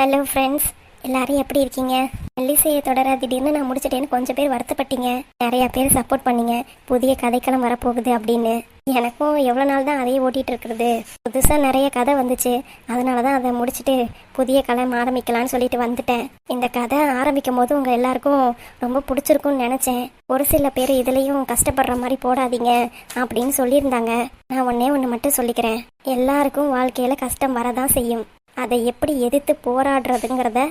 Hello friends எல்லாரும் எப்படி இருக்கீங்க? மெல்லிசையை தொடர திடீர்னு நான் முடிச்சிட்டேன்னு கொஞ்சம் பேர் வருத்தப்பட்டீங்க. நிறைய பேர் சப்போர்ட் பண்ணீங்க. புதிய கதைக்களம் வரப்போகுது அப்படின்னு. எனக்கும் எவ்வளோ நாள் தான் அதையே ஓட்டிகிட்டு இருக்கிறது. புதுசாக நிறைய கதை வந்துச்சு. அதனால தான் அதை முடிச்சுட்டு புதிய களம் ஆரம்பிக்கலாம்னு சொல்லிட்டு வந்துட்டேன். இந்த கதை ஆரம்பிக்கும் போது உங்கள் எல்லாருக்கும் ரொம்ப பிடிச்சிருக்கும்னு நினச்சேன். ஒரு சில பேர் இதுலேயும் கஷ்டப்படுற மாதிரி போடாதீங்க அப்படின்னு சொல்லியிருந்தாங்க. நான் ஒன்றே ஒன்று மட்டும் சொல்லிக்கிறேன். எல்லாருக்கும் வாழ்க்கையில் கஷ்டம் வரதான் செய்யும். அதை எப்படி எதிர்த்து போராடுறதுங்கிறத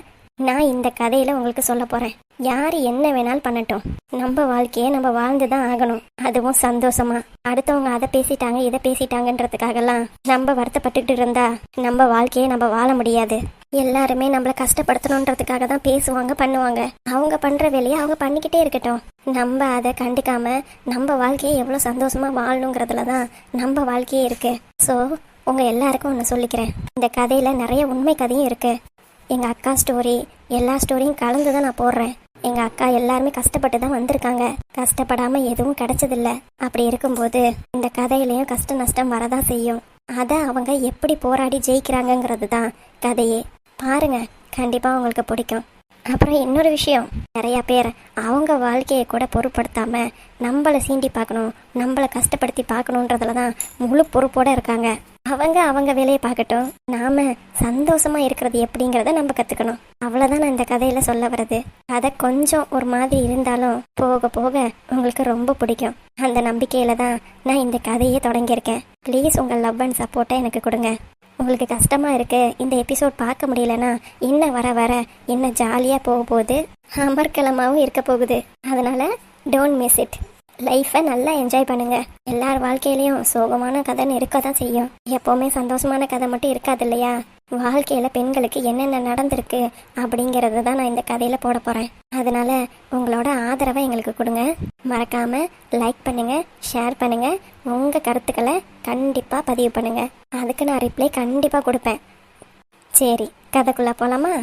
நான் இந்த கதையில உங்களுக்கு சொல்ல போறேன். யார் என்ன வேணாலும் பண்ணட்டும். நம்ம வாழ்க்கையை நம்ம வாழ்ந்து தான் ஆகணும். அதுவும் சந்தோஷமா. அடுத்தவங்க அதை பேசிட்டாங்க இதை பேசிட்டாங்கன்றதுக்காகலாம் நம்ம வருத்தப்பட்டுக்கிட்டு இருந்தா நம்ம வாழ்க்கையை நம்ம வாழ முடியாது. எல்லாருமே நம்மள கஷ்டப்படுத்தணுன்றதுக்காக தான் பேசுவாங்க பண்ணுவாங்க. அவங்க பண்ற வேலையை அவங்க பண்ணிக்கிட்டே இருக்கட்டும். நம்ம அதை கண்டுக்காம நம்ம வாழ்க்கையை எவ்வளோ சந்தோஷமா வாழணுங்கிறதுல தான் நம்ம வாழ்க்கையே இருக்கு. ஸோ உங்கள் எல்லாருக்கும் ஒன்று சொல்லிக்கிறேன். இந்த கதையில் நிறைய உண்மை கதையும் இருக்குது எங்கள் அக்கா ஸ்டோரி எல்லா ஸ்டோரியும் கலந்து தான் நான் போடுறேன். எங்கள் அக்கா எல்லாருமே கஷ்டப்பட்டு தான் வந்திருக்காங்க. கஷ்டப்படாமல் எதுவும் கிடைச்சதில்ல. அப்படி இருக்கும்போது இந்த கதையிலையும் கஷ்ட நஷ்டம் வரதான் செய்யும். அதை அவங்க எப்படி போராடி ஜெயிக்கிறாங்கங்கிறது தான் கதையே. பாருங்க கண்டிப்பாக உங்களுக்கு பிடிக்கும். அப்புறம் இன்னொரு விஷயம். நிறைய பேர் அவங்க வாழ்க்கையை கூட பொருட்படுத்தாம நம்மளை சீண்டி பார்க்கணும் நம்மளை கஷ்டப்படுத்தி பார்க்கணுன்றதுல தான் முழு பொறுப்போட இருக்காங்க. அவங்க அவங்க வேலையை பார்க்கட்டும். நாம சந்தோஷமா இருக்கிறது எப்படிங்கிறத நம்ம கத்துக்கணும். அவ்வளவுதான் நான் இந்த கதையில சொல்ல வர்றது. கதை கொஞ்சம் ஒரு மாதிரி இருந்தாலும் போக போக உங்களுக்கு ரொம்ப பிடிக்கும். அந்த நம்பிக்கையில தான் நான் இந்த கதையை தொடங்கியிருக்கேன். ப்ளீஸ் உங்க லவ் அண்ட் சப்போர்ட்டை எனக்கு கொடுங்க. உங்களுக்கு கஷ்டமா இருக்கு இந்த எபிசோட் பார்க்க முடியலனா இன்னும் வர வர இன்னும் ஜாலியாக போக போகுது அமர்க்கலமாகவும் இருக்க போகுது. அதனால டோன்ட் மிஸ் இட் லைஃப்பை நல்லா என்ஜாய் பண்ணுங்க. எல்லார் வாழ்க்கையிலையும் சோகமான கதைன்னு இருக்க தான் செய்யும். எப்போவுமே சந்தோஷமான கதை மட்டும் இருக்காது இல்லையா? வாழ்க்கையில் பெண்களுக்கு என்னென்ன நடந்திருக்கு அப்படிங்கிறத தான் நான் இந்த கதையில் போட போகிறேன் அதனால உங்களோட ஆதரவை எங்களுக்கு கொடுங்க. மறக்காம லைக் பண்ணுங்க ஷேர் பண்ணுங்க. உங்கள் கருத்துக்களை கண்டிப்பாக பதிவு பண்ணுங்க. அதுக்கு நான் ரிப்ளை கண்டிப்பாக கொடுப்பேன். சரி கதைக்குள்ள போகலாமா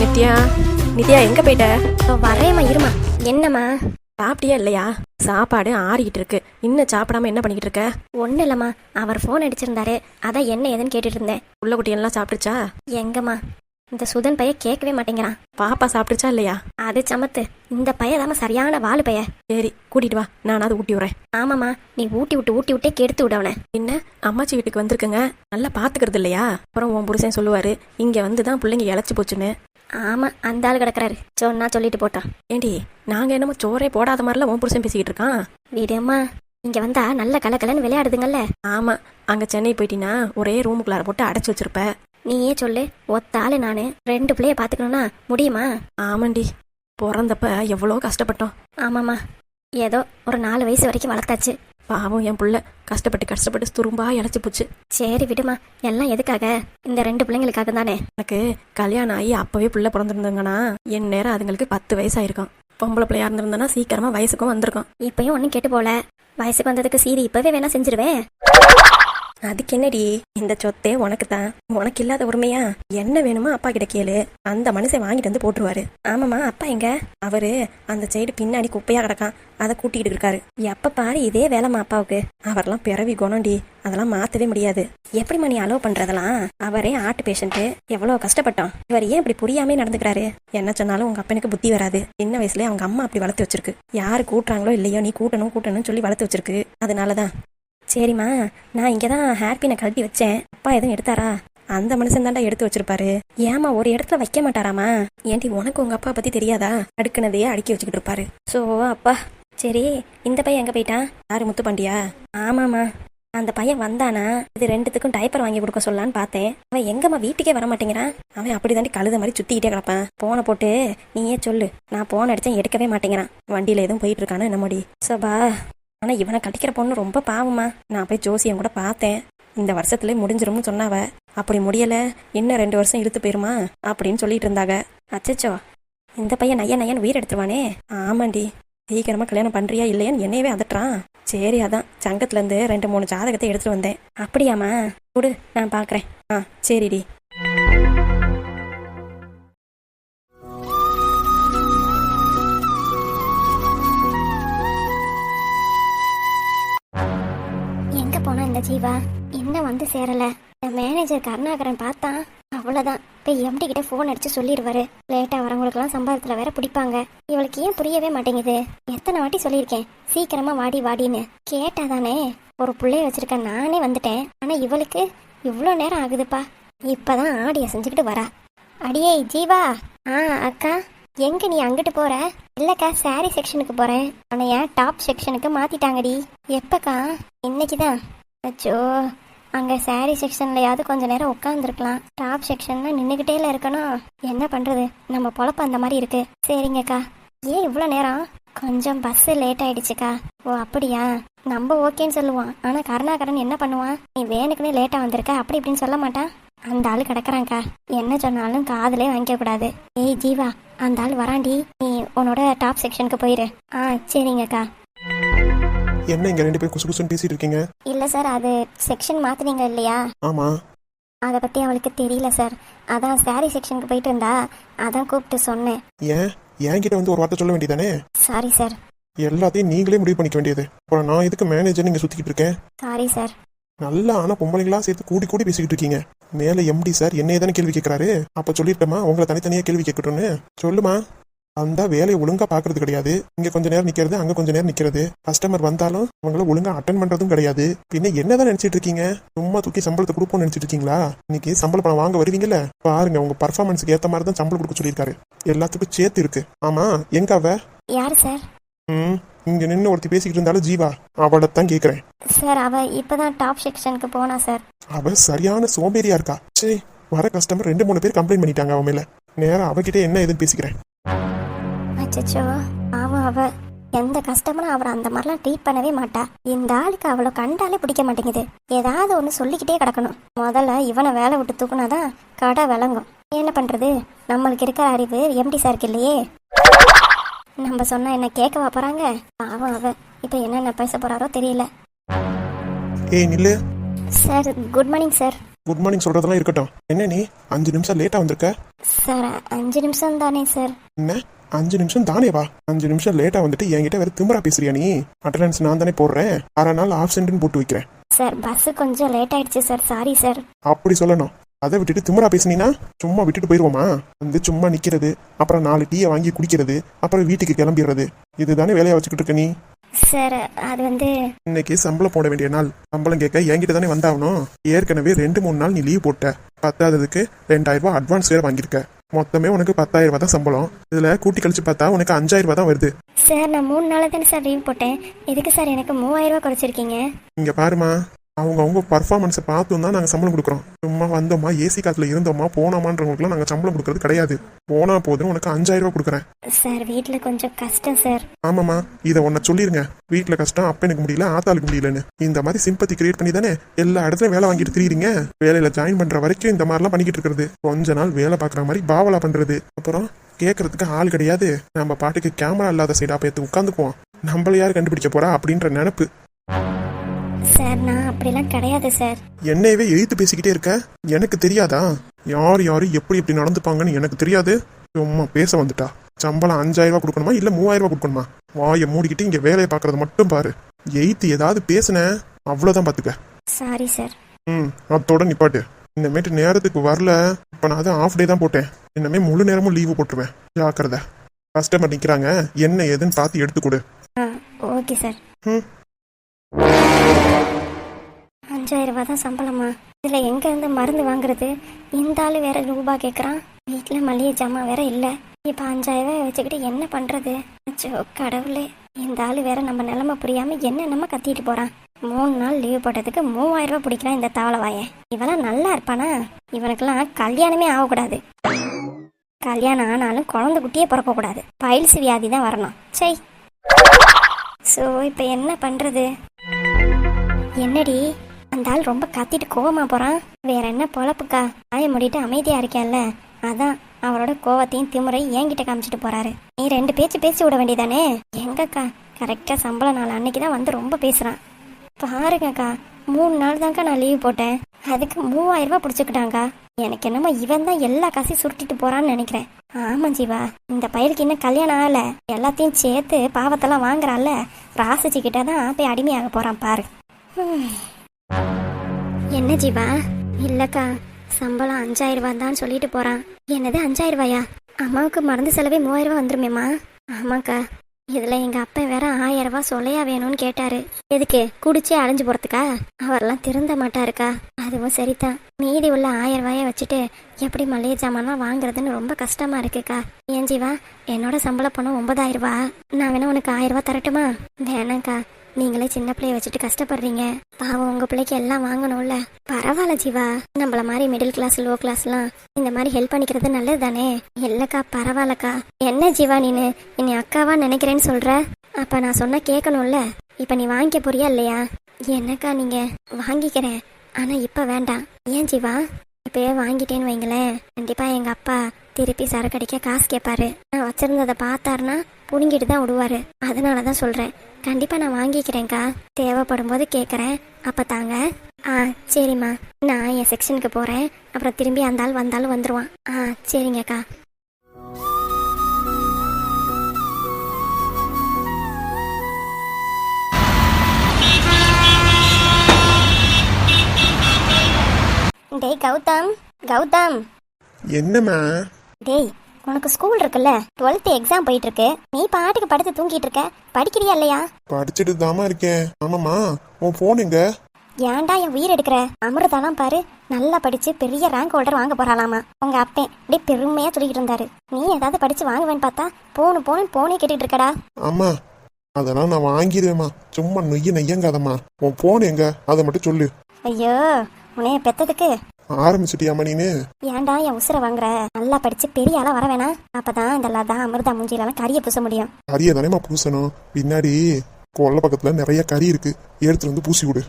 நித்யா? நித்யா எங்க போயிட்ட? வரேம்மா இருமா. என்னம்மா? சாப்பிட்டியா இல்லையா? சாப்பாடு ஆறிக்கிட்டு இருக்கு. இன்னும் சாப்பிடாம என்ன பண்ணிக்கிட்டு இருக்க? ஒன்றும் இல்லைம்மா. அவர் ஃபோன் அடிச்சிருந்தாரு. அதான் என்ன ஏதுன்னு கேட்டுட்டு இருந்தேன். உள்ள குட்டியெல்லாம் சாப்பிட்டுச்சா எங்கம்மா? இந்த சுதன் பைய கேட்கவே மாட்டேங்கிறான். பாப்பா சாப்பிட்டுச்சா இல்லையா? அது சமத்து. இந்த பையதாம சரியான வாலு பைய சரி கூட்டிட்டு வா. நானாவது ஊட்டி விடுறேன். ஆமாம்மா. நீ ஊட்டி விட்டு ஊட்டி விட்டே கெடுத்து விட அவனை. என்ன? அம்மாச்சி வீட்டுக்கு வந்திருக்குங்க. நல்லா பாத்துக்கிறது இல்லையா? அப்புறம் உன் புருஷன் சொல்லுவாரு இங்க வந்து தான் பிள்ளைங்க இழைச்சி போச்சுன்னு. ஆமா அந்த ஆள் கிடக்குறாரு. சொன்னா சொல்லிட்டு போட்டான் ஏண்டி நாங்க என்னமோ சோறே போடாத மாதிரிலாம் உன் புருஷன் பேசிக்கிட்டு இருக்கான். விடுமா இங்க வந்தா நல்ல கலக்கலன்னு விளையாடுதுங்கல்ல. ஆமா அங்க சென்னை போயிட்டினா ஒரே ரூமுக்குள்ளார போட்டு அடைச்சு வச்சிருப்ப. நீயே சொல்லு ஒத்த ஆளு நானு. ரெண்டு பிள்ளைய பாத்துக்கணும்னா முடியுமா? ஆமாண்டி பிறந்தப்ப எவ்வளோ கஷ்டப்பட்டோம். ஆமாம்மா. ஏதோ ஒரு நாலு வயசு வரைக்கும் வளர்த்தாச்சு. பாவம் என் புள்ள. கஷ்டப்பட்டு கஷ்டப்பட்டு துரும்பா இழைச்சி போச்சு. சரி விடுமா. எல்லாம் எதுக்காக? இந்த ரெண்டு பிள்ளைங்களுக்காக தானே. எனக்கு கல்யாணம் ஆகி அப்பவே புள்ள பிறந்திருந்தாங்கன்னா என் நேரம் அதுங்களுக்கு பத்து வயசாயிருக்கும். பொம்பளை பிள்ளையா இருந்திருந்தனா சீக்கிரமா வயசுக்கும் வந்திருக்கும். இப்பயும் ஒன்றும் கேட்டு போல. வயசுக்கு வந்ததுக்கு சீரி இப்பவே வேணா செஞ்சிருவேன். அதுக்கு என்னடி இந்த சொத்தே உனக்கு தான் உனக்கு இல்லாத உரிமையா? என்ன வேணுமோ அப்பா கிட்ட கேளு. அந்த மனுஷன் வாங்கிட்டு வந்து போட்டுருவாரு. ஆமாமா அப்பா எங்க? அவரு அந்த சைடு பின்னாடி குப்பையா கிடக்கான். அதை கூட்டிகிட்டு இருக்காரு. எப்ப பாரு இதே வேலைமா அப்பாவுக்கு. அவரெல்லாம் பிறவி குணம்டி. அதெல்லாம் மாத்தவே முடியாது. எப்படிம்மா நீ அலோவ் பண்றதெல்லாம்? அவரே ஆர்ட் பேஷண்ட்டு எவ்வளவு கஷ்டப்பட்டோம் இவர் ஏன் இப்படி புரியாமே நடந்துக்கிறாரு? என்ன சொன்னாலும் உங்க அப்பனுக்கு புத்தி வராது. சின்ன வயசுல அவங்க அம்மா அப்படி வளர்த்து வச்சிருக்கு. யாரு கூட்டுறாங்களோ இல்லையோ நீ கூட்டணும் கூட்டணும்னு சொல்லி வளர்த்து வச்சிருக்கு. அதனாலதான். சரிம்மா நான் இங்கே தான் ஹேர்பினை கழட்டி வச்சேன். அப்பா எதுவும் எடுத்தாரா? அந்த மனுஷன் தாண்டா எடுத்து வச்சிருப்பாரு. ஏமா ஒரு இடத்துல வைக்க மாட்டாராமா ஏன்டி உனக்கு உங்க அப்பா பத்தி தெரியாதா? அடுக்குனதையே அடுக்கி வச்சுக்கிட்டு இருப்பாரு. ஸோ அப்பா. சரி இந்த பையன் எங்க போயிட்டான்? யாரு முத்து பாண்டியா? ஆமாமா அந்த பையன் வந்தானா? இது ரெண்டுத்துக்கும் டைப்பர் வாங்கி கொடுக்க சொல்லான்னு பார்த்தேன். அவன் எங்கம்மா வீட்டுக்கே வர மாட்டேங்கிறான்? அவன் அப்படி தாண்டி கழுத மாதிரி சுத்திக்கிட்டே கிடப்பான். போனை போட்டு நீயே சொல்லு. நான் போன் அடிச்சேன் எடுக்கவே மாட்டேங்கிறான். வண்டியில எதுவும் போயிட்டு இருக்கானு என்னமோடி. சபா ஆனா இவனை கட்டிக்கிற பொண்ணு ரொம்ப பாவமா நான் போய் ஜோசியம் கூட பார்த்தேன். இந்த வருஷத்துல முடிஞ்சிரும்னு சொன்னாவ. அப்படி முடியல. இன்னும் ரெண்டு வருஷம் இழுத்து போயிருமா? அப்படின்னு சொல்லிட்டு இருந்தாங்க. அச்சச்சோ. இந்த பையன் நையன் நையன் உயிர் எடுத்துருவானே. ஆமாண்டி. சீக்கிரமா கல்யாணம் பண்றியா இல்லையான்னு என்னையவே அதட்டுறான். சரி அதான். சங்கத்துல இருந்து ரெண்டு மூணு ஜாதகத்தை எடுத்துட்டு வந்தேன். அப்படியாம்மா? கொடு நான் பாக்குறேன். ஆ சரிடி. ஜீவா? இன்னும் வந்து சேரல? மேனேஜர் கருணாகரன் பார்த்தா அவ்வளவுதான். போய் எம்டி கிட்ட ஃபோன் அடிச்சு சொல்லிடுவாரு. லேட்டா வரவங்களுக்குலாம் சம்பளத்துல வேற பிடிப்பாங்க. இவளுக்கு ஏன் புரியவே மாட்டேங்குது? எத்தனை வாட்டி சொல்லியிருக்கேன். சீக்கிரமா வாடி வாடின்னு. கேட்டாதானே ஒரு பிள்ளைய வச்சிருக்க நானே வந்துட்டேன். ஆனா இவளுக்கு இவ்வளோ நேரம் ஆகுதுப்பா. இப்பதான் ஆடிய செஞ்சுக்கிட்டு வரா. அடியே ஜீவா. ஆ அக்கா. எங்க நீ அங்கிட்டு போற? இல்லக்கா சாரி செக்ஷனுக்கு போறேன். உன்னைய ஏன் டாப் செக்ஷனுக்கு மாத்திட்டாங்கடி? எப்பக்கா? இன்னைக்குதான். அச்சோ அங்க சாரி செக்ஷன்லயாவது கொஞ்ச நேரம் உட்காந்துருக்கலாம் டாப் செக்ஷன்ல நின்னுகிட்டேல இருக்கணும். என்ன பண்றது? நம்ம பொழப்பு அந்த மாதிரி இருக்கு. சரிங்கக்கா. ஏன் இவ்வளோ நேரம்? கொஞ்சம் பஸ் லேட் ஆயிடுச்சுக்கா. ஓ அப்படியா? நம்ம ஓகேன்னு சொல்லுவான். ஆனா கருணாகரன் என்ன பண்ணுவான்? நீ வேணுக்குன்னு லேட்டா வந்திருக்க. அப்படி இப்படின்னு சொல்ல மாட்டான். அந்த ஆள் கிடக்குறான்க்கா. என்ன சொன்னாலும் காதலே வாங்கிக்க கூடாது. ஏய் ஜீவா அந்த ஆள் வராண்டி நீ உன்னோட டாப் செக்ஷனுக்கு போயிரு. ஆ சரிங்கக்கா. என்ன இங்க ரெண்டு பேர் குசு குசுன்னு பேசிட்டு இருக்கீங்க? இல்ல சார் அது செக்ஷன் மாத்துனீங்க இல்லையா? ஆமா. அதை பத்தி அவளுக்கு தெரியல சார். அதான் சாரி செக்ஷனுக்கு போயிட்டு இருந்தா அதான் கூப்பிட்டு சொன்னேன். ஏன்? என்கிட்ட வந்து ஒரு வார்த்தை சொல்ல வேண்டியதானே? Sorry sir. எல்லாத்தையும் நீங்களே முடிவு பண்ணிக்க வேண்டியது. அப்புறம் நான் எதுக்கு மேனேஜர் நீங்க சுத்திக்கிட்டு இருக்கேன்? Sorry sir. நல்லா ஆனா பொம்பளைங்களா சேர்த்து கூடி கூடி பேசிக்கிட்டு இருக்கீங்க. மேல எம்டி சார் என்னைய தானே கேள்வி கேட்கறாரு அப்ப சொல்லிட்டேமா? உங்களை தனித்தனியா கேள்வி கேட்கட்டும்னு? சொல்லுமா. அந்த வேலையை ஒழுங்கா பாக்குறது கிடையாது. இங்க கொஞ்ச நேரம் நிக்கிறது அங்க கொஞ்ச நேரம் நிக்கிறது. கஸ்டமர் வந்தாலும் அவங்கள ஒழுங்கா அட்டன் பண்றதும் கிடையாது. பின்ன என்னதான் நினைச்சிட்டு இருக்கீங்க? சும்மா தூக்கி சம்பளத்தை கொடுப்போம்னு நினைச்சிட்டு இருக்கீங்களா? இன்னைக்கு சம்பள பணம் வாங்க வருவீங்கல்ல? பாருங்க உங்க பர்ஃபார்மன்ஸ்க்கு ஏத்த மாதிரி தான் சம்பளம் கொடுக்க சொல்லியிருக்காரு. எல்லாத்துக்கும் சேர்த்து இருக்கு. ஆமா எங்க அவ? யார் சார் ம் இங்க நின்று ஒருத்தி பேசிக்கிட்டு இருந்தாலும் ஜீவா. அவளைத்தான் கேக்குறேன். சார் அவ இப்பதான் டாப் செக்ஷனுக்கு போனா சார் அவ சரியான சோம்பேறியா இருக்கா. சே வர கஸ்டமர் ரெண்டு மூணு பேர் கம்ப்ளைண்ட் பண்ணிட்டாங்க அவன் மேல. நேரா அவகிட்ட என்ன ஏதுன்னு பேசிக்கிறேன். அச்சச்சோ. அவன் அவ. எந்த கஸ்டமரும் அவரை அந்த மாதிரிலாம் ட்ரீட் பண்ணவே மாட்டா. இந்த ஆளுக்கு அவளை கண்டாலே பிடிக்க மாட்டேங்குது. ஏதாவது ஒன்று சொல்லிக்கிட்டே கிடக்கணும். முதல்ல இவனை வேலை விட்டு தூக்குனாதான் கடை விளங்கும். என்ன பண்றது? நம்மளுக்கு இருக்கிற அறிவு எம்டி சாருக்கு இல்லையே. நம்ம சொன்னா என்ன கேட்கவா போறாங்க? பாவம் அவ. இப்போ என்னென்ன பேச போறாரோ தெரியல. ஏய் நில்லு. Sir good morning sir good morning சொல்றதெல்லாம் இருக்கட்டும். என்ன நீ? அஞ்சு நிமிஷம் லேட்டா வந்திருக்க? சார் அஞ்சு நிமிஷம் தானே சார். என்ன? அஞ்சு நிமிஷம் தானே வா அஞ்சு நிமிஷம் லேட்டா வந்துட்டு என்கிட்ட வேற திமிரா பேசுறியா நீ? அட்டண்டன்ஸ் நான் தானே போடுறேன். அரை நாள் ஆப்சென்ட்னு போட்டு வைக்கிறேன். சார் பஸ்ஸு கொஞ்சம் லேட் ஆயிடுச்சு சார். Sorry sir. அப்படி சொல்லணும். அதை விட்டுட்டு திமிரா பேசுனீனா? சும்மா விட்டுட்டு போயிருவோமா? வந்து சும்மா நிக்கிறது அப்புறம் நாலு டீயை வாங்கி குடிக்கிறது அப்புறம் வீட்டுக்கு கிளம்பிடுறது. இதுதானே வேலையா வச்சுக்கிட்டு இருக்க நீ? சார் அது வந்து இன்னைக்கு சம்பளம் போட வேண்டிய நாள். சம்பளம் கேட்க என்கிட்ட தானே வந்தாகணும். ஏற்கனவே ரெண்டு மூணு நாள் நீ லீவ் போட்ட. பத்தாததுக்கு ரெண்டாயிரம் ரூபாய் அட்வான்ஸ் வேற வாங்கியிருக்க. மொத்தமே உனக்கு பத்தாயிரம் ரூபாய் தான் சம்பளம். இதுல கூட்டி கழிச்சு பார்த்தா உனக்கு அஞ்சாயிரம் ரூபாய் தான் வருது. சார் நான் மூணு நாளாக தானே சார் லீவ் போட்டேன். எதுக்கு சார் எனக்கு மூவாயிரம் ரூபாய் குறைச்சிருக்கீங்க? இங்க பாருமா அவங்க அவங்க பர்ஃபார்மன்ஸை பார்த்தும் தான் நாங்கள் சம்பளம் கொடுக்குறோம். சும்மா வந்தோமா ஏசி காத்துல இருந்தோமா போனோமான்றவங்களுக்குலாம் நாங்கள் சம்பளம் கொடுக்கறது கிடையாது. போனா போதும் உனக்கு அஞ்சாயிரம் ரூபாய் கொடுக்குறேன். சார் வீட்டில் கொஞ்சம் கஷ்டம் சார். ஆமாம்மா இதை ஒன்ன சொல்லிருங்க. வீட்டில் கஷ்டம் அப்பனுக்கு முடியல ஆத்தாளுக்கு முடியலன்னு. இந்த மாதிரி சிம்பத்தி கிரியேட் பண்ணி தானே எல்லா இடத்துலயும் வேலை வாங்கிட்டு திரியுறீங்க? வேலையில ஜாயின் பண்ற வரைக்கும் இந்த மாதிரிலாம் பண்ணிக்கிட்டு இருக்கிறது. கொஞ்ச நாள் வேலை பார்க்குற மாதிரி பாவலா பண்றது. அப்புறம் கேட்கறதுக்கு ஆள் கிடையாது. நம்ம பாட்டுக்கு கேமரா இல்லாத சைடா போய் உட்காந்துக்குவோம். நம்மள யார் கண்டுபிடிக்க போறா அப்படின்ற நினப்பு. சார் நான் அப்படிலாம் கிடையாது சார். என்னையவே எழுத்து பேசிக்கிட்டே இருக்க? எனக்கு தெரியாதா? யார் யாரு எப்படி எப்படி நடந்துப்பாங்கன்னு எனக்கு தெரியாது. சும்மா பேச வந்துட்டா. சம்பளம் அஞ்சாயிரம் ரூபாய் கொடுக்கணுமா இல்ல மூவாயிரம் ரூபாய் கொடுக்கணுமா? வாயை மூடிக்கிட்டு இங்க வேலையை பார்க்கறது மட்டும் பாரு. எய்த்து ஏதாவது பேசுன அவ்வளவுதான் பாத்துக்க. சாரி சார் ம் அதோட நிப்பாட்டு. இனிமேட்டு நேரத்துக்கு வரல. இப்ப நான் தான் ஆஃப் டே தான் போட்டேன். இனிமே முழு நேரமும் லீவு போட்டுருவேன். ஜாக்கிரதை. கஸ்டமர் நிக்கிறாங்க. என்ன ஏதுன்னு பார்த்து எடுத்து கொடு. ஓகே சார் ம். அஞ்சாயிரம் ரூபாய் தான் சம்பளமா? இதில் எங்கேருந்து மருந்து வாங்குறது? இந்த ஆள் வேற ரூபா கேட்குறான் வீட்டில் மளிகை ஜாமான் வேற இல்லை. இப்போ அஞ்சாயிரம் ரூபாய் வச்சுக்கிட்டு என்ன பண்ணுறது அச்சோ கடவுளே. இந்த ஆள் வேற நம்ம நிலமை புரியாமல் என்னென்னமோ கத்திட்டு போகிறான் மூணு நாள் லீவ் போட்டதுக்கு மூவாயிரம் ரூபாய் பிடிக்கிறான் இந்த தாவளவாயன் இவெல்லாம் நல்லா இருப்பானா? இவனுக்கெல்லாம் கல்யாணமே ஆகக்கூடாது. கல்யாணம் ஆனாலும் குழந்தை குட்டியே பிறக்கக்கூடாது பைல்ஸ் வியாதி தான் வரணும். சை ஸோ இப்போ என்ன பண்ணுறது என்னடி? அந்த ஆள் ரொம்ப கத்திட்டு கோவமா போறான். வேற என்ன பொழப்புக்கா? ஆய முடிட்டு அமைதியா இருக்கேன்ல அதான் அவரோட கோவத்தையும் திமுறையும் என்கிட்ட காமிச்சிட்டு போறாரு. நீ ரெண்டு பேச்சு பேசி விட வேண்டியதானே? எங்கக்கா? கரெக்டா சம்பள நாள் அன்னைக்கு தான் வந்து ரொம்ப பேசுறான். பாருங்கக்கா மூணு நாள் தான்க்கா நான் லீவ் போட்டேன். அதுக்கு மூவாயிரம் ரூபாய் பிடிச்சிக்கிட்டாங்க எனக்கு என்னமோ இவன் தான் எல்லா காசையும் சுருட்டிட்டு போறான்னு நினைக்கிறேன். ஆமா ஜீவா இந்த பையலுக்கு இன்னும் கல்யாணம் ஆகல. எல்லாத்தையும் சேர்த்து பாவத்தெல்லாம் வாங்குறான்ல. ராசிச்சு கிட்ட தான் போய் அடிமையாக போறான் பாரு. என்ன ஜீவா? இல்லக்கா சம்பளம் அஞ்சாயிரம் ரூபாய் தான் சொல்லிட்டு போறான். என்னது அஞ்சாயிரம் ரூபாயா அம்மாவுக்கு மருந்து செலவே மூவாயிரம் ரூபாய் வந்துருமேம்மா? ஆமாக்கா இதுல எங்க அப்பா வேற ஆயிரம் ரூபாய் சொல்லையா வேணும்னு கேட்டாரு. எதுக்கு குடிச்சே அலைஞ்சு போறதுக்கா? அவரெல்லாம் திருந்த மாட்டாருக்கா? அதுவும் சரிதான். மீதி உள்ள ஆயிரம் ரூபாய வச்சுட்டு எப்படி மளிகை சாமான்லாம் வாங்குறதுன்னு ரொம்ப கஷ்டமா இருக்குக்கா. ஏன் ஜீவா என்னோட சம்பள பணம் ஒன்பதாயிரம் ரூபாய் நான் வேணா உனக்கு ஆயிரம் ரூபாய் தரட்டுமா? வேணாங்க்கா நீங்களே சின்ன பிள்ளைய வச்சுட்டு கஷ்டப்படுறீங்க. பாவம் உங்க பிள்ளைக்கு எல்லாம் வாங்கணும்ல. பரவாயில்ல ஜீவா. நம்மள மாதிரி மிடில் கிளாஸ் லோ கிளாஸ்லாம் இந்த மாதிரி ஹெல்ப் பண்ணிக்கிறது நல்லது தானே இல்லக்கா பரவாயில்லக்கா. என்ன ஜீவா நீனு? என்னை அக்காவா நினைக்கிறேன்னு சொல்ற? அப்ப நான் சொன்னா கேட்கணும்ல. இப்ப நீ வாங்கிக்க போறியா இல்லையா? என்னக்கா நீங்க? வாங்கிக்கிறேன். ஆனா இப்ப வேண்டாம். ஏன் ஜீவா? இப்பயே வாங்கிட்டேன்னு வைங்களேன். கண்டிப்பா எங்க அப்பா திருப்பி சரக்கு அடிக்க காசு கேட்பாரு நான் வச்சிருந்ததை பார்த்தாருன்னா புடுங்கிட்டு தான் விடுவாரு. அதனால தான் சொல்றேன். கண்டிப்பா நான் வாங்கிக்கிறேன்க்கா. தேவைப்படும் போது கேட்குறேன் அப்ப தாங்க. ஆ சரிம்மா. நான் என் செக்ஷனுக்கு போறேன். அப்புறம் திரும்பி அந்த ஆள் வந்தாலும் வந்துருவான். ஆ சரிங்கக்கா. டேய் கௌதம். கௌதம். என்னம்மா? டேய் உனக்கு ஸ்கூல் இருக்குல்ல? டுவெல்த் எக்ஸாம் போயிட்டு இருக்கு நீ பாட்டுக்கு படுத்து தூங்கிட்டு இருக்க. படிக்கிறியா இல்லையா? படிச்சுட்டு தாமா இருக்கேன். ஆமாம்மா. உன் ஃபோன் எங்க? ஏன்டா என் உயிர் எடுக்கிற? அமிர்தாலாம் பாரு. நல்லா படிச்சு பெரிய ரேங்க் ஹோல்டர் வாங்க போறாளாமா. உங்க அப்பன் அப்படியே பெருமையா சொல்லிட்டு இருந்தாரு. நீ ஏதாவது படிச்சு வாங்குவேன்னு பார்த்தா போணும் போணும் போனே கேட்டுட்டு இருக்கடா. அம்மா அதெல்லாம் நான் வாங்கிடுவேம்மா சும்மா நொய்ய நெய்யங்காதம்மா. உன் ஃபோன் எங்க? அதை மட்டும் சொல்லு. ஐயோ உன்னைய பெத்ததுக்கு ஆரம்பிச்சிட்டியாம்மா நீனு ஏன்டா என் உசுரை வாங்குற? நல்லா படிச்சு பெரிய ஆளா வர வேணாம். அப்பதான் இந்த லதா அமிர்தா மூஞ்சிலலாம் கரிய பூச முடியும். கறியை தானேம்மா பூசணும். பின்னாடி கொல்லை பக்கத்துல நிறைய கறி இருக்கு. எடுத்துட்டு வந்து பூசி விடு.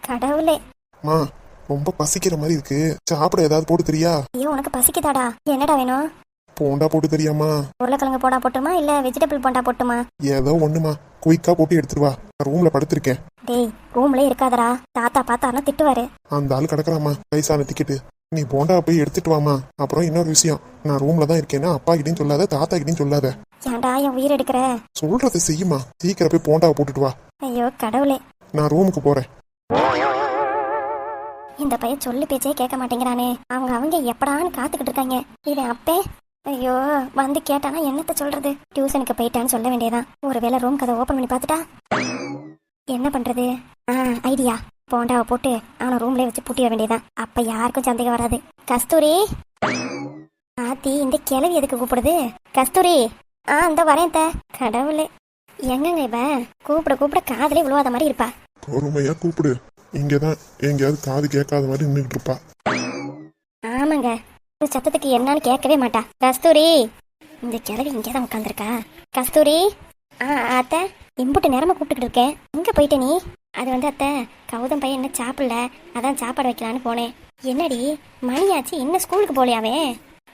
கடவுளே. அம்மா ரொம்ப பசிக்கிற மாதிரி இருக்கு. சாப்பிட ஏதாவது போட்டு தெரியா? ஐயோ உனக்கு பசிக்குதாடா? என்னடா வேணும்? போண்டா போட்டு தெரியாமா? உருளைக்கிழங்கு போடா போட்டுமா? இல்ல வெஜிடபிள் போண்டா போட்டுமா? ஏதோ ஒண்ணுமா. குயிக்கா போட்டு எடுத்துட்டு வா. ரூம்ல படுத்திருக்கேன். டேய் ரூம்ல இருக்காதடா. தாத்தா பார்த்தாருன்னா திட்டுவாரு. அந்த ஆள் கிடக்குறாமா வயசான டிக்கெட்டு நீ போண்டா போய் எடுத்துட்டு வாமா அப்புறம் இன்னொரு விஷயம். நான் ரூம்ல தான் இருக்கேன்னா அப்பா கிட்டயும் சொல்லாத தாத்தா கிட்டயும் சொல்லாத. ஏன்டா என் உயிர் எடுக்கிற? சொல்றதை செய்யுமா சீக்கிரம் போய் போண்டாவை போட்டுட்டு வா. ஐயோ கடவுளே. நான் ரூமுக்கு போறேன். இந்த பையன் சொல்லு பேச்சே கேட்க மாட்டேங்கிறானே. அவங்க அவங்க எப்படான்னு காத்துக்கிட்டு இருக்காங்க. இவன் அப்பே ஐயோ வந்து கேட்டானா என்னத்த சொல்றது? டியூஷனுக்கு போயிட்டான்னு சொல்ல வேண்டியதான் ஒருவேளை ரூம் கதை ஓபன் பண்ணி பார்த்துட்டா? என்ன பண்றது? ஆ ஐடியா போண்டாவை போட்டு அவனை ரூம்லயே வச்சு பூட்டிட வேண்டியதான் அப்ப யாருக்கும் சந்தேகம் வராது. கஸ்தூரி! ஆத்தி இந்த கிளவி எதுக்கு கூப்பிடுது? கஸ்தூரி! ஆ இந்த வரேன் த கடவுளே. எங்கங்க இவ? கூப்பிட கூப்பிட காதலே விழுவாத மாதிரி இருப்பா. பொறுமையா கூப்பிடு. இங்கதான் எங்கேயாவது காது கேட்காத மாதிரி நின்றுட்டு இருப்பா. ஒரு என்னன்னு கேட்கவே மாட்டா. கஸ்தூரி இந்த கிழவி இங்கே தான் உட்காந்துருக்கா கஸ்தூரி ஆ அத்தை இம்புட்டு நேரமாக கூப்பிட்டுக்கிட்டு இருக்கேன் எங்கே போயிட்ட நீ? அது வந்து அத்தை கௌதம் பையன் என்ன சாப்பிடல. அதான் சாப்பாடு வைக்கலான்னு போனேன். என்னடி மணியாச்சு இன்னும் ஸ்கூலுக்கு போலையாவே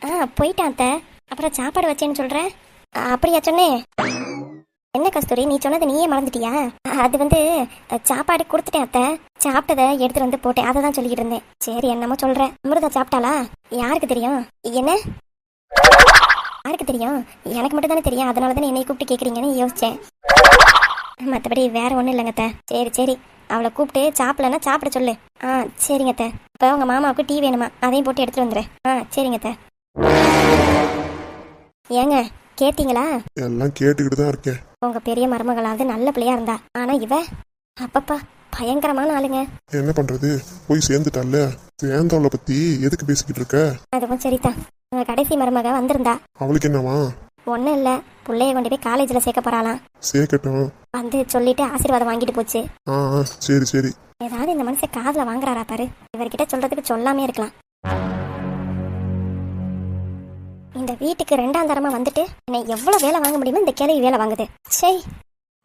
ஆ போயிட்டான் அத்தை. அப்புறம் சாப்பாடு வச்சேன்னு சொல்கிறேன் அப்படியா சொன்னேன். என்ன கஸ்தூரி நீ சொன்னது நீயே மறந்துட்டியா? அது வந்து சாப்பாடு கொடுத்துட்டேன் அத்தை. சாப்பிட்டதை எடுத்துட்டு வந்து போட்டேன். அதை தான் சொல்லிக்கிட்டு இருந்தேன். சரி என்னமோ சொல்ற. அமிர்தா சாப்பிட்டாளா? யாருக்கு தெரியும்? என்ன? யாருக்கு தெரியும்? எனக்கு மட்டும் தானே தெரியும். அதனால தானே என்னை கூப்பிட்டு கேட்குறீங்கன்னு யோசிச்சேன். மற்றபடி வேற ஒன்றும் இல்லைங்க அத்தை. சரி சரி. அவளை கூப்பிட்டு சாப்பிடலன்னா சாப்பிட சொல்லு. ஆ சரிங்க அத்தை. இப்போ உங்கள் மாமாவுக்கு டீ வேணுமா? அதையும் போட்டு எடுத்துட்டு வந்துடுறேன் ஆ சரிங்க அத்தை. ஏங்க கேட்டீங்களா? எல்லாம் கேட்டுக்கிட்டு தான் இருக்கேன். உங்க பெரிய மருமகளாவது நல்ல பிள்ளையா இருந்தா. ஆனா இவ அப்பப்பா பயங்கரமான ஆளுங்க. என்ன பண்றது? போய் சேர்ந்துட்டால சேர்ந்தவளை பத்தி எதுக்கு பேசிக்கிட்டு இருக்க? அதுவும் சரிதான் உங்க கடைசி மருமக வந்திருந்தா. அவளுக்கு என்னவா? ஒன்றும் இல்லை. பிள்ளைய கொண்டு போய் காலேஜில் சேர்க்க போறாளாம். சேர்க்கட்டும். வந்து சொல்லிட்டு ஆசீர்வாதம் வாங்கிட்டு போச்சு. ஆ சரி சரி. ஏதாவது இந்த மனுஷன் காதில் வாங்குறாரா பாரு. இவர்கிட்ட சொல்றதுக்கு சொல்லாமே இருக்கலாம். இந்த வீட்டுக்கு ரெண்டாம் தரமா வந்துட்டு என்னை எவ்வளவு வேலை வாங்க முடியுமோ இந்த கிளவி வேலை வாங்குது. சரி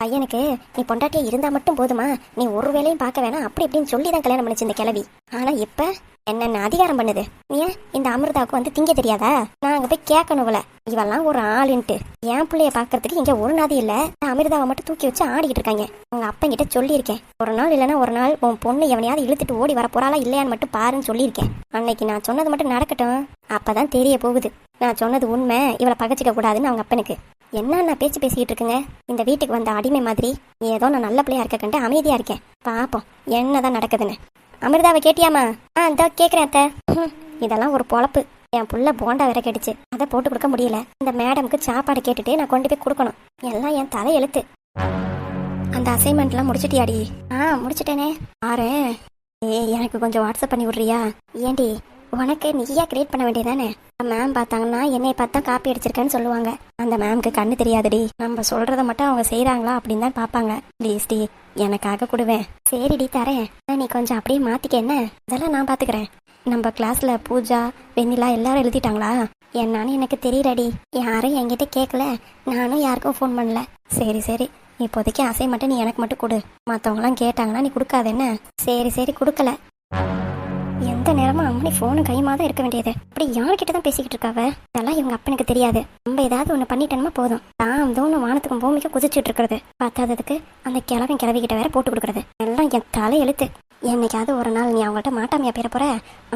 பையனுக்கு நீ பொண்டாட்டியா இருந்தா மட்டும் போதுமா? நீ ஒரு வேலையும் பார்க்க வேணாம். அப்படி இப்படின்னு சொல்லி தான் கல்யாணம் பண்ணுச்சு இந்த கிளவி ஆனா இப்ப என்னென்ன அதிகாரம் பண்ணுது? ஏன் இந்த அமிர்தாவுக்கு வந்து திங்க தெரியாதா? நான் அங்க போய் கேட்கணும்ல இவெல்லாம் ஒரு ஆளுன்ட்டு. என் பிள்ளைய பாக்குறதுக்கு இங்க ஒரு நாதி இல்ல. நான் அமிர்தாவை மட்டும் தூக்கி வச்சு ஆடிக்கிட்டு இருக்காங்க. உங்க அப்பங்கிட்ட சொல்லியிருக்கேன். ஒரு நாள் இல்லைன்னா ஒரு நாள் உன் பொண்ணு எவனையாவது இழுத்துட்டு ஓடி வர போறாளா இல்லையான்னு மட்டும் பாருன்னு சொல்லியிருக்கேன். அன்னைக்கு நான் சொன்னது மட்டும் நடக்கட்டும். அப்பதான் தெரிய போகுது. நான் சொன்னது உண்மை. இவளை பகச்சிக்க கூடாதுன்னு அவங்க அப்பனுக்கு. என்ன நான் பேச்சு பேசிக்கிட்டு இருக்குங்க? இந்த வீட்டுக்கு வந்த அடிமை மாதிரி. ஏதோ நான் நல்ல பிள்ளையா இருக்க கண்டு அமைதியா இருக்கேன். பாப்போம். என்னதான் நடக்குதுன்னு. அமிர்தாவை கேட்டியாமா ஆ இந்த கேட்குறேன் அத்தை. ஹம், இதெல்லாம் ஒரு பொழப்பு. என் புள்ள போண்டா வேற கெடுச்சு அதை போட்டு கொடுக்க முடியல. இந்த மேடம்க்கு சாப்பாடு கேட்டுட்டு நான் கொண்டு போய் கொடுக்கணும். எல்லாம் என் தலை எழுத்து. அந்த அசைன்மெண்ட்லாம் முடிச்சிட்டியாடி? ஆ முடிச்சிட்டேனே. ஆறு ஏய் எனக்கு கொஞ்சம் வாட்ஸ்அப் பண்ணி விட்றியா? ஏண்டி? உனக்கு நீயா கிரியேட் பண்ண வேண்டியதானே மேம் பார்த்தாங்கன்னா என்னை பார்த்தா காப்பி அடிச்சிருக்கேன்னு சொல்லுவாங்க. அந்த மேம்க்கு கண்ணு தெரியாதுடி. நம்ம சொல்றதை மட்டும் அவங்க செய்யறாங்களா அப்படின்னு தான் பார்ப்பாங்க. ப்ளீஸ் டி எனக்காக கொடுவேன். சரிடி தரேன். நீ கொஞ்சம் அப்படியே மாத்திக்க என்ன? இதெல்லாம் நான் பாத்துக்கிறேன். நம்ம கிளாஸ்ல பூஜா வெண்ணிலா எல்லாரும் எழுதிட்டாங்களா? என்னன்னு எனக்கு தெரியலடி. யாரும் என்கிட்ட கேட்கல நானும் யாருக்கும் ஃபோன் பண்ணல. சரி சரி. இப்போதைக்கு அசை மட்டும் நீ எனக்கு மட்டும் கொடு. மற்றவங்களாம் கேட்டாங்கன்னா நீ கொடுக்காத என்ன? சரி சரி கொடுக்கல. எந்த நேரமும் அம்மனி ஃபோனு கையுமா தான் இருக்க வேண்டியது. அப்படி யார்கிட்ட தான் பேசிக்கிட்டு இருக்காவ? இதெல்லாம் இவங்க அப்பனுக்கு தெரியாது. நம்ம ஏதாவது ஒன்று பண்ணிட்டோம்னா போதும். தான் தோணும் வானத்துக்கும் பூமிக்கும் குதிச்சுட்டு இருக்கிறது. பார்த்தாததுக்கு அந்த கிழவி கிழவிக்கிட்ட வேற போட்டு கொடுக்கறது. எல்லாம் என் தலை எழுத்து. என்னைக்காவது ஒரு நாள் நீ அவங்கள்ட்ட மாட்டாமையா பேர போற?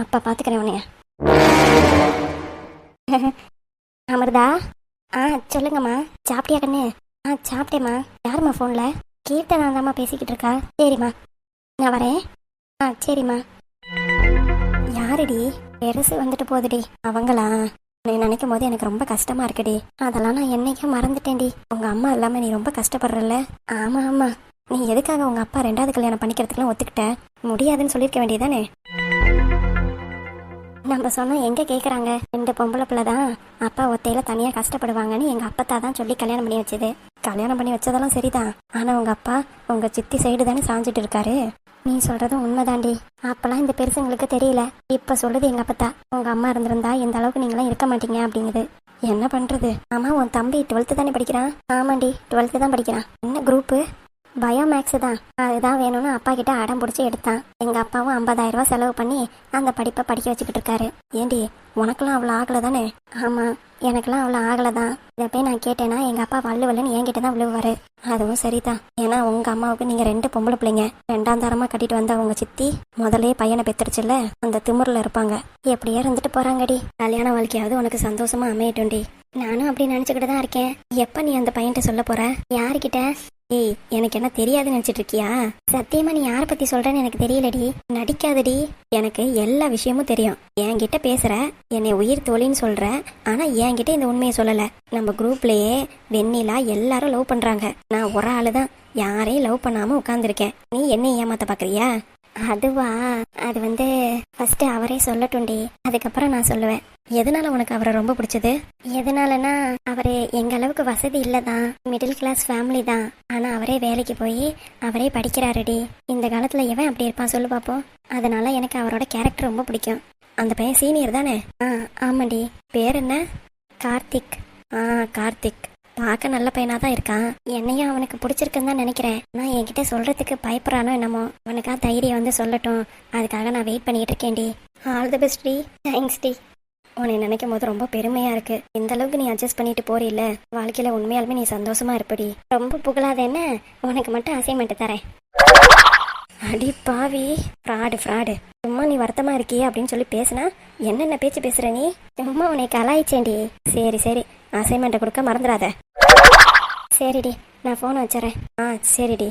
அப்ப பாத்துக்கிறேன் உன்னைய. அமிர்தா? ஆ சொல்லுங்கம்மா. சாப்பிட்டியா கண்ணு? ஆ சாப்பிட்டேம்மா. யாரும்மா ஃபோன்ல கீர்த்தனா தாம்மா பேசிக்கிட்டு இருக்கா? சரிம்மா. நான் வரேன். ஆ சரிம்மா. யாருடி? பெருசு வந்துட்டு போகுதுடி அவங்களா? உன்னை நினைக்கும் போது எனக்கு ரொம்ப கஷ்டமா இருக்குடி. அதெல்லாம் நான் என்னைக்கே மறந்துட்டேன்டி. உங்க அம்மா இல்லாம நீ ரொம்ப கஷ்டப்படுறல ஆமா ஆமா. நீ எதுக்காக உங்க அப்பா ரெண்டாவது கல்யாணம் பண்ணிக்கிறதுக்குலாம் ஒத்துக்கிட்ட? முடியாதுன்னு சொல்லியிருக்க வேண்டியதானே நம்ம சொன்னா எங்க கேக்குறாங்க? ரெண்டு பொம்பளை பிள்ளை தான் அப்பா ஒத்தையில தனியா கஷ்டப்படுவாங்கன்னு எங்க அப்பத்தா தான் சொல்லி கல்யாணம் பண்ணி வச்சது. கல்யாணம் பண்ணி வச்சதெல்லாம் சரிதான். ஆனா உங்க அப்பா உங்க சித்தி சைடு தானே சாஞ்சிட்டு இருக்காரு. நீ சொல்றதும் உண்மைதாண்டி. அப்பெல்லாம் இந்த பெருசுங்களுக்கு தெரியல. இப்ப சொல்லுது எங்க அப்பத்தா. உங்க அம்மா இருந்திருந்தா இந்த அளவுக்கு நீங்களாம் இருக்க மாட்டீங்க அப்படிங்குது. என்ன பண்றது? ஆமா உன் தம்பி டுவெல்த்து தானே படிக்கிறான். ஆமாண்டி டுவெல்த்து தான் படிக்கிறான். என்ன குரூப்பு பயோ மேக்ஸ் தான். அதுதான் வேணும்னு அப்பா கிட்ட அடம் பிடிச்சி எடுத்தான். எங்க அப்பாவும் 50000 ரூபாய் செலவு பண்ணி அந்த படிப்பை படிக்க வச்சுக்கிட்டு இருக்காரு. ஏண்டி உனக்கெல்லாம் அவ்வளோ ஆகலை தானே? ஆமாம் எனக்கெல்லாம் அவ்வளோ ஆகலை தான். இதை போய் நான் கேட்டேன்னா எங்கள் அப்பா வல்லு வல்லுன்னு என்கிட்ட தான் விழுவாரு. அதுவும் சரிதான். ஏன்னா உங்கள் அம்மாவுக்கு நீங்கள் ரெண்டு பொம்பளை பிள்ளைங்க. ரெண்டாம் தரமாக கட்டிட்டு வந்த உங்கள் சித்தி முதலே பையனை பெத்துருச்சுல அந்த திமுறில் இருப்பாங்க. எப்படியே இருந்துட்டு போகிறாங்கடி கல்யாண வாழ்க்கையாவது உனக்கு சந்தோஷமாக அமையட்டும்டி. நானும் அப்படி நினச்சிக்கிட்டு தான் இருக்கேன். எப்போ நீ அந்த பையன்கிட்ட சொல்ல போகிற யாருக்கிட்ட ஏய் எனக்கு என்ன தெரியாதுன்னு நினச்சிட்டு இருக்கியா சத்தியமா நீ யாரை பத்தி சொல்றேன்னு எனக்கு தெரியலடி. நடிக்காதடி. எனக்கு எல்லா விஷயமும் தெரியும். என்கிட்ட பேசுற என்னை உயிர் தோழின்னு சொல்ற ஆனா என்கிட்ட இந்த உண்மையை சொல்லல. நம்ம குரூப்லயே வெண்ணிலா எல்லாரும் லவ் பண்றாங்க. நான் ஒரு ஆளு தான் யாரையும் லவ் பண்ணாம உட்காந்துருக்கேன் நீ என்ன ஏமாத்த பாக்குறியா? அதுவா? அது வந்து ஃபர்ஸ்ட் அவரே சொல்லட்டும்டி. அதுக்கப்புறம் நான் சொல்லுவேன். எதனால உனக்கு அவரை ரொம்ப பிடிச்சது? எதனாலனா அவரு எங்க அளவுக்கு வசதி இல்லதான் மிடில் கிளாஸ் ஃபேமிலி தான். ஆனா அவரே வேலைக்கு போய் அவரே படிக்கிறாருடி. இந்த காலத்துல எவன் அப்படி இருப்பான் சொல்லு பாப்போம். அதனால எனக்கு அவரோட கேரக்டர் ரொம்ப பிடிக்கும். அந்த பையன் சீனியர் தானே? ஆ ஆமாடி பேர் என்ன? கார்த்திக். ஆ கார்த்திக். பார்க்க நல்ல பையனா தான் இருக்கான். என்னையும் அவனுக்கு பிடிச்சிருக்குன்னு தான் நினைக்கிறேன். நான் என்கிட்ட சொல்றதுக்கு பயப்படுறானோ என்னமோ. அவனுக்கா தைரியம் வந்து சொல்லட்டும். அதுக்காக நான் வெயிட் பண்ணிட்டு இருக்கேன்டி ஆல் தி பெஸ்ட் டி. தேங்க்ஸ் டி. உன்னை நினைக்கும் போது ரொம்ப பெருமையா இருக்கு. இந்த அளவுக்கு நீ அட்ஜஸ்ட் பண்ணிட்டு போறில்ல. வாழ்க்கையில உண்மையாலுமே நீ சந்தோஷமா இருப்படி. ரொம்ப புகழாத என்ன? உனக்கு மட்டும் அசைன்மெண்ட் தரேன். அடி பாவி. ஃப்ராடு ஃப்ராடு சும்மா நீ வருத்தமா இருக்கியே அப்படின்னு சொல்லி பேசுனா என்னென்ன பேச்சு பேசுற நீ? சும்மா உன்னை கலாய்ச்சேன்டி. சரி சரி. அசைன்மெண்ட்டை கொடுக்க மறந்துடாத. சரிடி நான் ஃபோன் வச்சுறேன் ஆ சரிடி.